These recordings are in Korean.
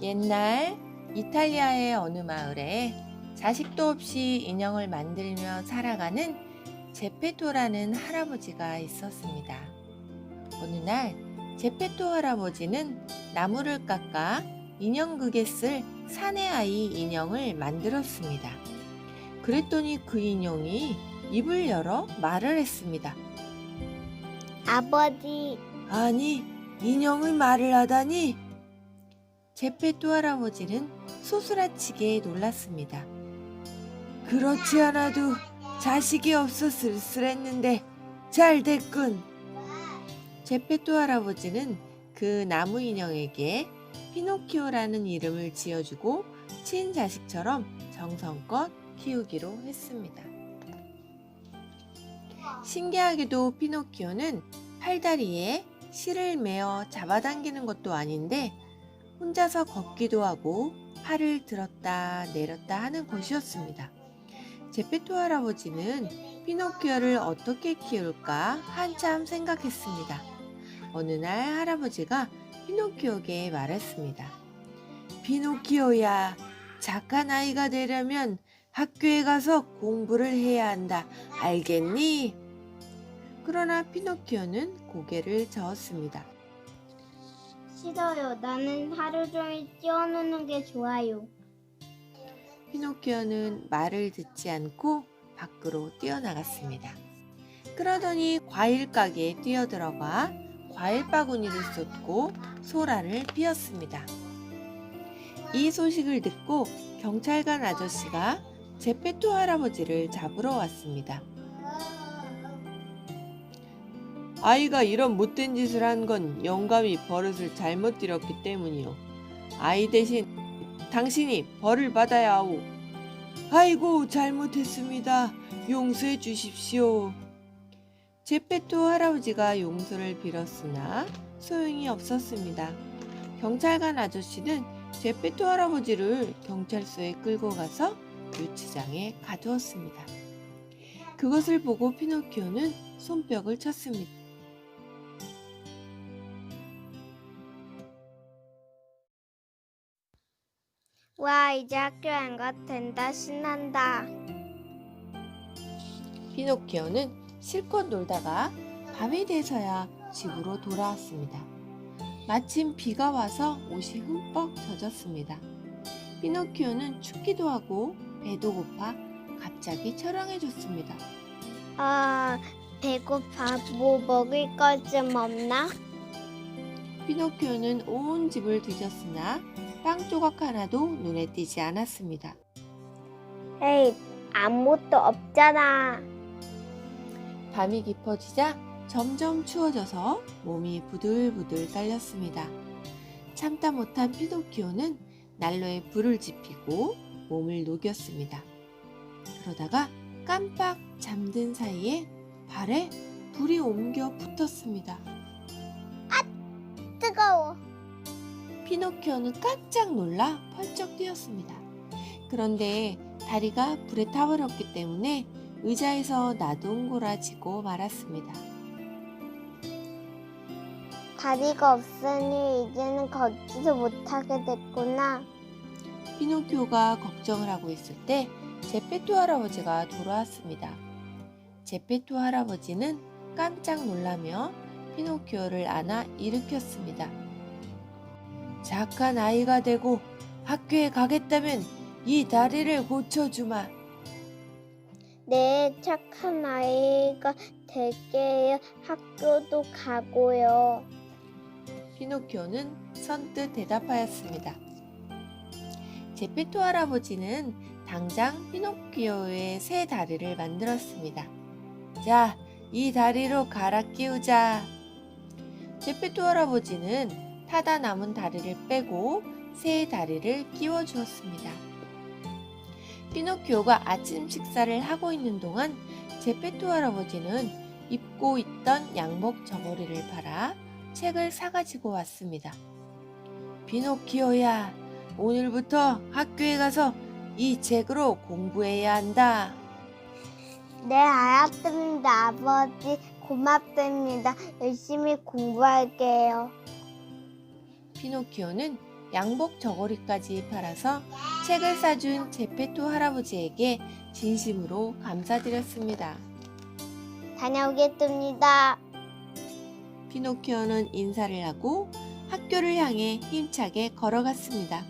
옛날 이탈리아의 어느 마을에 자식도 없이 인형을 만들며 살아가는 제페토라는 할아버지가 있었습니다. 어느 날 제페토 할아버지는 나무를 깎아 인형극에 쓸 사내 아이 인형을 만들었습니다. 그랬더니 그 인형이 입을 열어 말을 했습니다. 아버지, 아니, 인형이 말을 하다니? 제페토 할아버지는 소스라치게 놀랐습니다. 그렇지 않아도 자식이 없어 쓸쓸했는데 잘 됐군. 제페토 할아버지는 그 나무 인형에게 피노키오라는 이름을 지어주고 친자식처럼 정성껏 키우기로 했습니다. 신기하게도 피노키오는 팔다리에 실을 매어 잡아당기는 것도 아닌데 혼자서 걷기도 하고 팔을 들었다 내렸다 하는 것이었습니다. 제페토 할아버지는 피노키오를 어떻게 키울까 한참 생각했습니다. 어느 날 할아버지가 피노키오에게 말했습니다. 피노키오야, 착한 아이가 되려면 학교에 가서 공부를 해야 한다. 알겠니? 그러나 피노키오는 고개를 저었습니다. 싫어요. 나는 하루 종일 뛰어노는 게 좋아요. 피노키오는 말을 듣지 않고 밖으로 뛰어나갔습니다. 그러더니 과일 가게에 뛰어들어가 과일 바구니를 쏟고 소라를 피웠습니다. 이 소식을 듣고 경찰관 아저씨가 제페토 할아버지를 잡으러 왔습니다. 아이가 이런 못된 짓을 한 건 영감이 버릇을 잘못 들였기 때문이요. 아이 대신 당신이 벌을 받아야 하오. 아이고 잘못했습니다. 용서해 주십시오. 제페토 할아버지가 용서를 빌었으나 소용이 없었습니다. 경찰관 아저씨는 제페토 할아버지를 경찰서에 끌고 가서 유치장에 가두었습니다. 그것을 보고 피노키오는 손뼉을 쳤습니다. 와, 이제 학교 안 가도 된다. 신난다. 피노키오는 실컷 놀다가 밤이 돼서야 집으로 돌아왔습니다. 마침 비가 와서 옷이 흠뻑 젖었습니다. 피노키오는 춥기도 하고 배도 고파 갑자기 처량해졌습니다. 아, 배고파. 뭐 먹을 것 좀 없나? 피노키오는 온 집을 뒤졌으나 빵 조각 하나도 눈에 띄지 않았습니다. 에이, 아무것도 없잖아. 밤이 깊어지자 점점 추워져서 몸이 부들부들 떨렸습니다. 참다 못한 피노키오는 난로에 불을 지피고 몸을 녹였습니다. 그러다가 깜빡 잠든 사이에 발에 불이 옮겨 붙었습니다. 뜨거워. 피노키오는 깜짝 놀라 펄쩍 뛰었습니다. 그런데 다리가 불에 타버렸기 때문에 의자에서 나동고라지고 말았습니다. 다리가 없으니 이제는 걷지도 못하게 됐구나. 피노키오가 걱정을 하고 있을 때 제페토 할아버지가 돌아왔습니다. 제페토 할아버지는 깜짝 놀라며 피노키오를 안아 일으켰습니다. 착한 아이가 되고 학교에 가겠다면 이 다리를 고쳐주마. 네, 착한 아이가 될게요. 학교도 가고요. 피노키오는 선뜻 대답하였습니다. 제페토 할아버지는 당장 피노키오의 새 다리를 만들었습니다. 자, 이 다리로 갈아 끼우자. 제페토 할아버지는 타다 남은 다리를 빼고 새 다리를 끼워 주었습니다. 피노키오가 아침 식사를 하고 있는 동안 제페토 할아버지는 입고 있던 양복 저고리를 팔아 책을 사가지고 왔습니다. 피노키오야, 오늘부터 학교에 가서 이 책으로 공부해야 한다. 네, 알았습니다, 아버지. 고맙습니다. 열심히 공부할게요. 피노키오는 양복 저고리까지 팔아서 책을 사준 제페토 할아버지에게 진심으로 감사드렸습니다. 다녀오겠습니다. 피노키오는 인사를 하고 학교를 향해 힘차게 걸어갔습니다.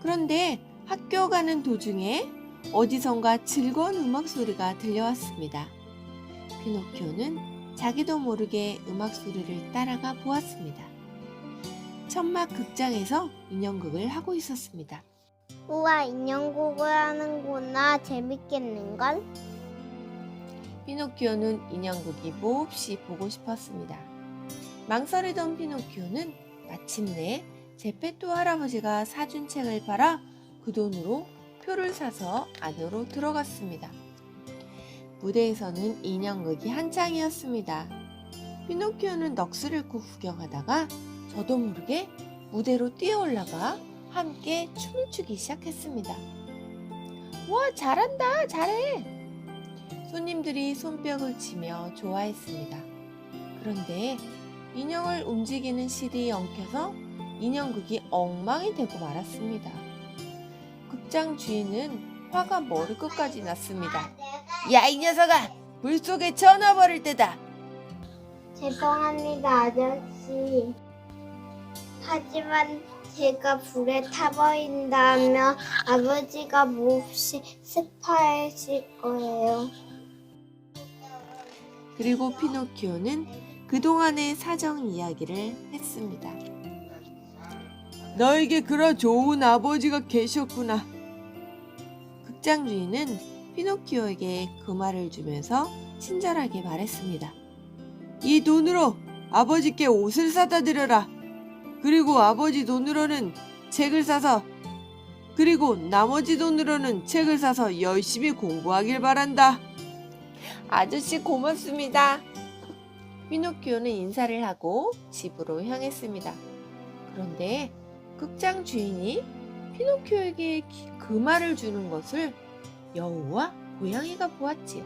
그런데 학교 가는 도중에 어디선가 즐거운 음악 소리가 들려왔습니다. 피노키오는 자기도 모르게 음악 소리를 따라가 보았습니다. 천막 극장에서 인형극을 하고 있었습니다. 우와, 인형곡을 하는구나. 재밌겠는걸? 피노키오는 인형극이 몹시 보고 싶었습니다. 망설이던 피노키오는 마침내 제페토 할아버지가 사준 책을 팔아 그 돈으로 표를 사서 안으로 들어갔습니다. 무대에서는 인형극이 한창이었습니다. 피노키오는 넋을 잃고 구경하다가 저도 모르게 무대로 뛰어 올라가 함께 춤을 추기 시작했습니다. 와, 잘한다, 잘해! 손님들이 손뼉을 치며 좋아했습니다. 그런데 인형을 움직이는 실이 엉켜서 인형극이 엉망이 되고 말았습니다. 극장 주인은 화가 머리 끝까지 났습니다. 야, 이 녀석아! 물 속에 쳐넣어버릴 때다! 죄송합니다, 아저씨. 하지만 제가 불에 타버린다면 아버지가 몹시 슬퍼하실 거예요. 그리고 피노키오는 그동안의 사정 이야기를 했습니다. 너에게 그런 좋은 아버지가 계셨구나. 극장 주인은 피노키오에게 그 말을 주면서 친절하게 말했습니다. 이 돈으로 아버지께 옷을 사다 드려라. 그리고 아버지 돈으로는 책을 사서 그리고 나머지 돈으로는 책을 사서 열심히 공부하길 바란다. 아저씨 고맙습니다. 피노키오는 인사를 하고 집으로 향했습니다. 그런데 극장 주인이 피노키오에게 기- 그 말을 주는 것을 여우와 고양이가 보았지요.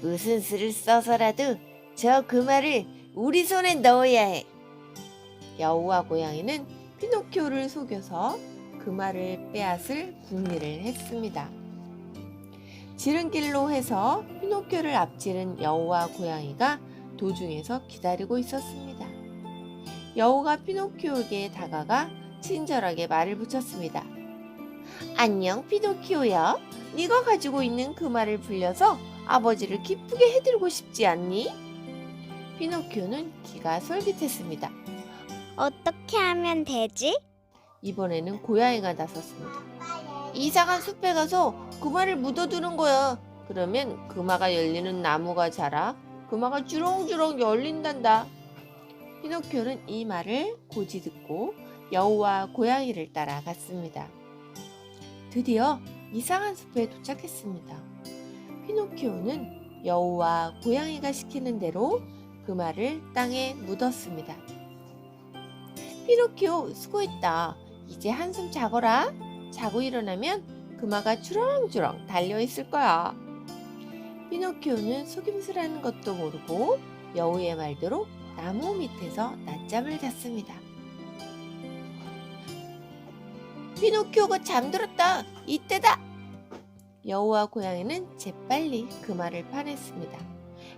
무슨 수를 써서라도 저 그 말을 우리 손에 넣어야 해. 여우와 고양이는 피노키오를 속여서 그 말을 빼앗을 궁리를 했습니다. 지름길로 해서 피노키오를 앞지른 여우와 고양이가 도중에서 기다리고 있었습니다. 여우가 피노키오에게 다가가 친절하게 말을 붙였습니다. 안녕 피노키오야. 네가 가지고 있는 그 말을 불려서 아버지를 기쁘게 해드리고 싶지 않니? 피노키오는 귀가 솔깃했습니다. 어떻게 하면 되지? 이번에는 고양이가 나섰습니다. 이상한 숲에 가서 금화를 묻어두는 거야. 그러면 금화가 열리는 나무가 자라 금화가 주렁주렁 열린단다. 피노키오는 이 말을 고지 듣고 여우와 고양이를 따라 갔습니다. 드디어 이상한 숲에 도착했습니다. 피노키오는 여우와 고양이가 시키는 대로 금화를 땅에 묻었습니다. 피노키오 수고했다. 이제 한숨 자거라. 자고 일어나면 금화가 주렁주렁 달려있을 거야. 피노키오는 속임수라는 것도 모르고 여우의 말대로 나무 밑에서 낮잠을 잤습니다. 피노키오가 잠들었다. 이때다. 여우와 고양이는 재빨리 금화를 파냈습니다.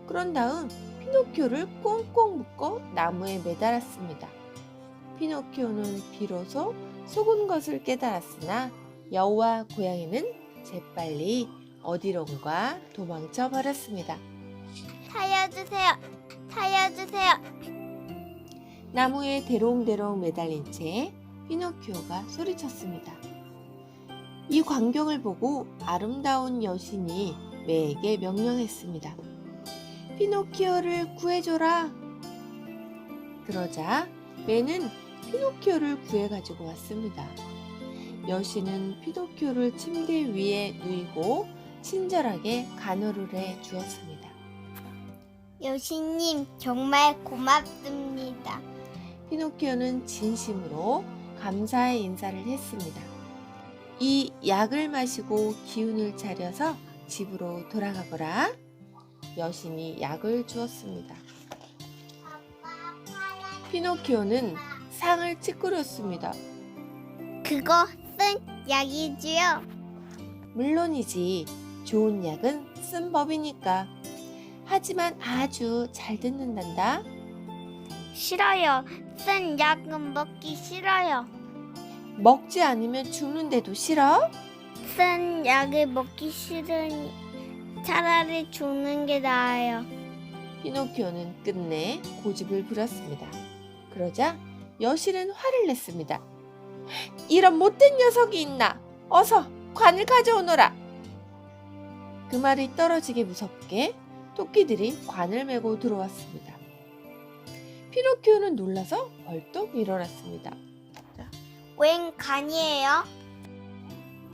그런 다음 피노키오를 꽁꽁 묶어 나무에 매달았습니다. 피노키오는 비로소 속은 것을 깨달았으나 여우와 고양이는 재빨리 어디론가 도망쳐 버렸습니다. 살려주세요. 살려주세요. 나무에 대롱대롱 매달린 채 피노키오가 소리쳤습니다. 이 광경을 보고 아름다운 여신이 매에게 명령했습니다. 피노키오를 구해줘라. 그러자 매는 피노키오를 구해 가지고 왔습니다. 여신은 피노키오를 침대 위에 누이고 친절하게 간호를 해 주었습니다. 여신님, 정말 고맙습니다. 피노키오는 진심으로 감사의 인사를 했습니다. 이 약을 마시고 기운을 차려서 집으로 돌아가거라. 여신이 약을 주었습니다. 피노키오는 상을 찌푸렸습니다. 그거 쓴 약이지요? 물론이지. 좋은 약은 쓴 법이니까. 하지만 아주 잘 듣는단다. 싫어요. 쓴 약은 먹기 싫어요. 먹지 않으면 죽는데도 싫어? 쓴 약을 먹기 싫으니 차라리 죽는 게 나아요. 피노키오는 끝내 고집을 부렸습니다. 그러자 여신은 화를 냈습니다. 이런 못된 녀석이 있나? 어서 관을 가져오너라. 그 말이 떨어지게 무섭게 토끼들이 관을 메고 들어왔습니다. 피노키오는 놀라서 벌떡 일어났습니다. 웬 간이에요?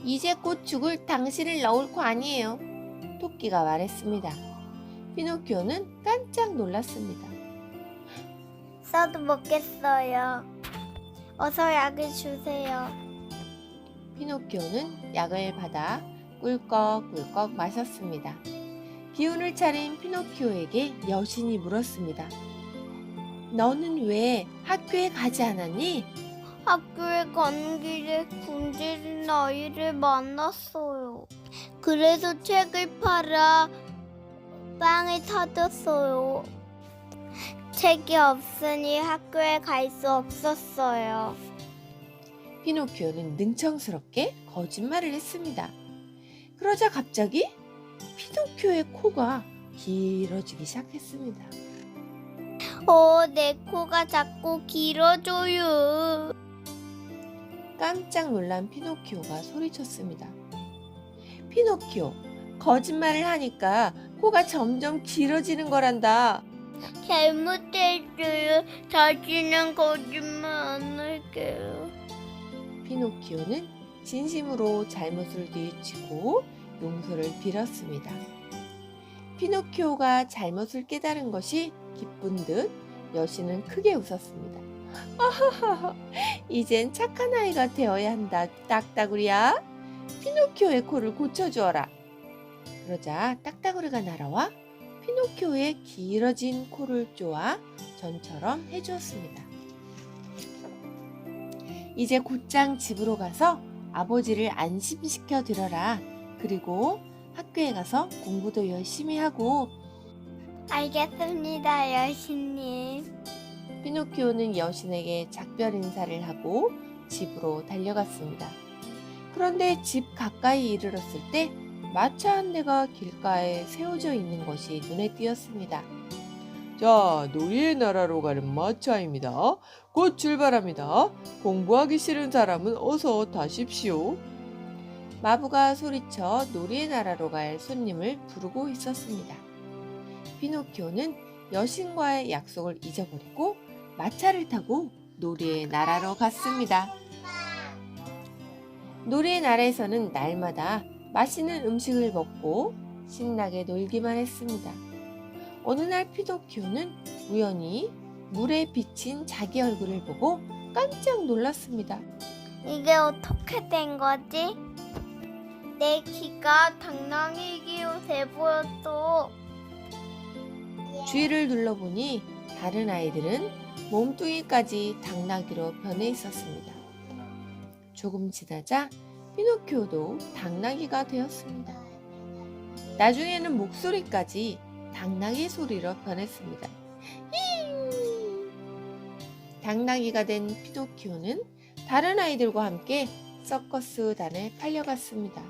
이제 곧 죽을 당신을 넣을 관이에요. 토끼가 말했습니다. 피노키오는 깜짝 놀랐습니다. 써도 먹겠어요. 어서 약을 주세요. 피노키오는 약을 받아 꿀꺽꿀꺽 마셨습니다. 기운을 차린 피노키오에게 여신이 물었습니다. 너는 왜 학교에 가지 않았니? 학교에 가는 길에 굶주린 아이를 만났어요. 그래서 책을 팔아 빵을 사줬어요. 책이 없으니 학교에 갈 수 없었어요. 피노키오는 능청스럽게 거짓말을 했습니다. 그러자 갑자기 피노키오의 코가 길어지기 시작했습니다. 어, 내 코가 자꾸 길어져요. 깜짝 놀란 피노키오가 소리쳤습니다. 피노키오, 거짓말을 하니까 코가 점점 길어지는 거란다. 잘못했어요. 다시는 거짓말 안 할게요. 피노키오는 진심으로 잘못을 뉘우치고 용서를 빌었습니다. 피노키오가 잘못을 깨달은 것이 기쁜 듯 여신은 크게 웃었습니다. 아하하, 이젠 착한 아이가 되어야 한다, 딱따구리야. 피노키오의 코를 고쳐주어라. 그러자 딱따구리가 날아와 피노키오의 길어진 코를 쪼아 전처럼 해주었습니다. 이제 곧장 집으로 가서 아버지를 안심시켜 드려라. 그리고 학교에 가서 공부도 열심히 하고 알겠습니다, 여신님. 피노키오는 여신에게 작별 인사를 하고 집으로 달려갔습니다. 그런데 집 가까이 이르렀을 때 마차 한 대가 길가에 세워져 있는 것이 눈에 띄었습니다. 자, 놀이의 나라로 가는 마차입니다. 곧 출발합니다. 공부하기 싫은 사람은 어서 타십시오. 마부가 소리쳐 놀이의 나라로 갈 손님을 부르고 있었습니다. 피노키오는 여신과의 약속을 잊어버리고 마차를 타고 놀이의 나라로 갔습니다. 놀이의 나라에서는 날마다 맛있는 음식을 먹고 신나게 놀기만 했습니다. 어느 날 피노키오는 우연히 물에 비친 자기 얼굴을 보고 깜짝 놀랐습니다. 이게 어떻게 된 거지? 내 키가 당나귀 기로 돼 보였어. 주위를 둘러보니 다른 아이들은 몸뚱이까지 당나귀로 변해 있었습니다. 조금 지나자 피노키오도 당나귀가 되었습니다. 나중에는 목소리까지 당나귀 소리로 변했습니다. 힝! 당나귀가 된 피노키오는 다른 아이들과 함께 서커스단에 팔려갔습니다.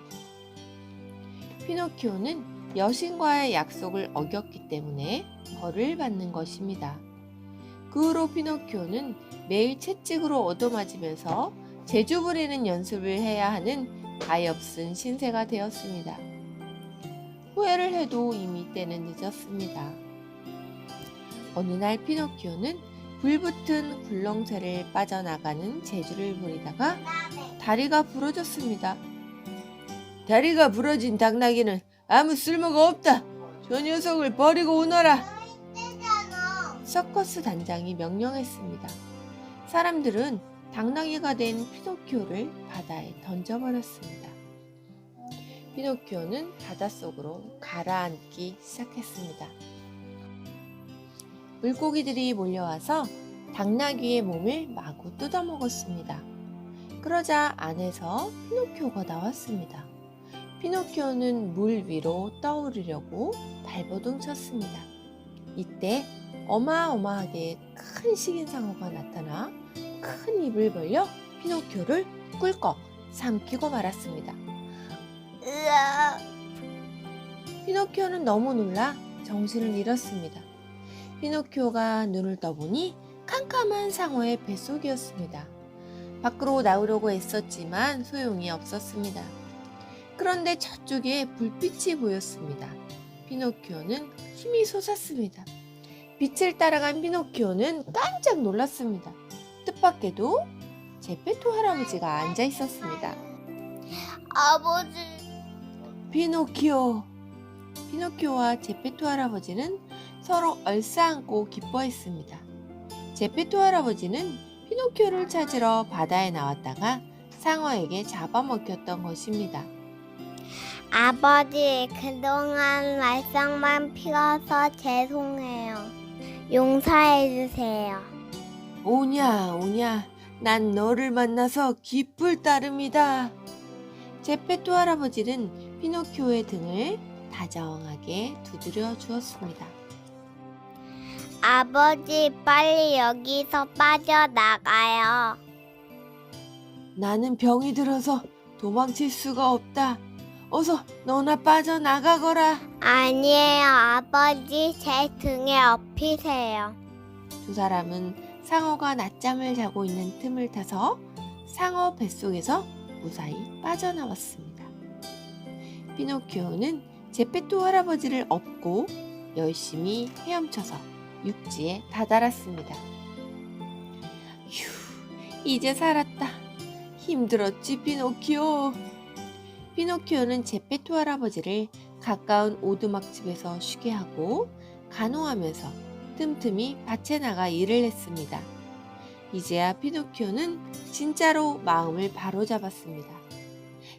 피노키오는 여신과의 약속을 어겼기 때문에 벌을 받는 것입니다. 그 후로 피노키오는 매일 채찍으로 얻어맞으면서 재주 부리는 연습을 해야 하는 가엾은 신세가 되었습니다. 후회를 해도 이미 때는 늦었습니다. 어느 날 피노키오는 불붙은 굴렁쇠를 빠져나가는 재주를 부리다가 다리가 부러졌습니다. 다리가 부러진 당나귀는 아무 쓸모가 없다. 저 녀석을 버리고 오너라. 서커스 단장이 명령했습니다. 사람들은 당나귀가 된 피노키오를 바다에 던져버렸습니다. 피노키오는 바닷속으로 가라앉기 시작했습니다. 물고기들이 몰려와서 당나귀의 몸을 마구 뜯어먹었습니다. 그러자 안에서 피노키오가 나왔습니다. 피노키오는 물 위로 떠오르려고 발버둥 쳤습니다. 이때 어마어마하게 큰 식인상어가 나타나 큰 입을 벌려 피노키오를 꿀꺽 삼키고 말았습니다. 으아, 피노키오는 너무 놀라 정신을 잃었습니다. 피노키오가 눈을 떠보니 캄캄한 상어의 뱃속이었습니다. 밖으로 나오려고 애썼지만 소용이 없었습니다. 그런데 저쪽에 불빛이 보였습니다. 피노키오는 힘이 솟았습니다. 빛을 따라간 피노키오는 깜짝 놀랐습니다. 뜻밖에도 제페토 할아버지가 앉아 있었습니다. 아버지. 피노키오. 피노키오와 제페토 할아버지는 서로 얼싸안고 기뻐했습니다. 제페토 할아버지는 피노키오를 찾으러 바다에 나왔다가 상어에게 잡아먹혔던 것입니다. 아버지, 그동안 말썽만 피워서 죄송해요. 용서해 주세요. 오냐, 오냐, 난 너를 만나서 기쁠 따름이다. 제페토 할아버지는 피노키오의 등을 다정하게 두드려 주었습니다. 아버지, 빨리 여기서 빠져나가요. 나는 병이 들어서 도망칠 수가 없다. 어서 너나 빠져나가거라. 아니에요, 아버지. 제 등에 업히세요. 두 사람은 상어가 낮잠을 자고 있는 틈을 타서 상어 뱃속에서 무사히 빠져나왔습니다. 피노키오는 제페토 할아버지를 업고 열심히 헤엄쳐서 육지에 다다랐습니다. 휴, 이제 살았다. 힘들었지, 피노키오. 피노키오는 제페토 할아버지를 가까운 오두막집에서 쉬게 하고 간호하면서 틈틈이 밭에 나가 일을 했습니다. 이제야 피노키오는 진짜로 마음을 바로잡았습니다.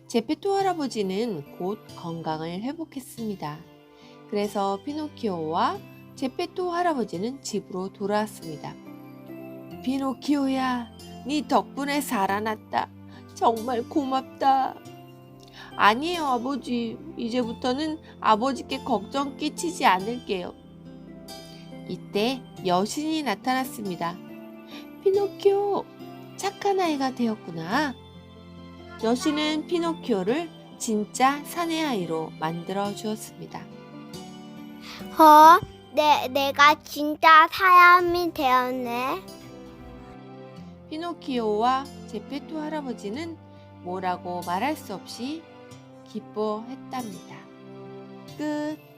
제페토 할아버지는 곧 건강을 회복했습니다. 그래서 피노키오와 제페토 할아버지는 집으로 돌아왔습니다. 피노키오야, 네 덕분에 살아났다. 정말 고맙다. 아니에요, 아버지. 이제부터는 아버지께 걱정 끼치지 않을게요. 이때 여신이 나타났습니다. 피노키오, 착한 아이가 되었구나. 여신은 피노키오를 진짜 사내 아이로 만들어 주었습니다. 어? 내, 내가 진짜 사람이 되었네. 피노키오와 제페토 할아버지는 뭐라고 말할 수 없이 기뻐했답니다. 끝.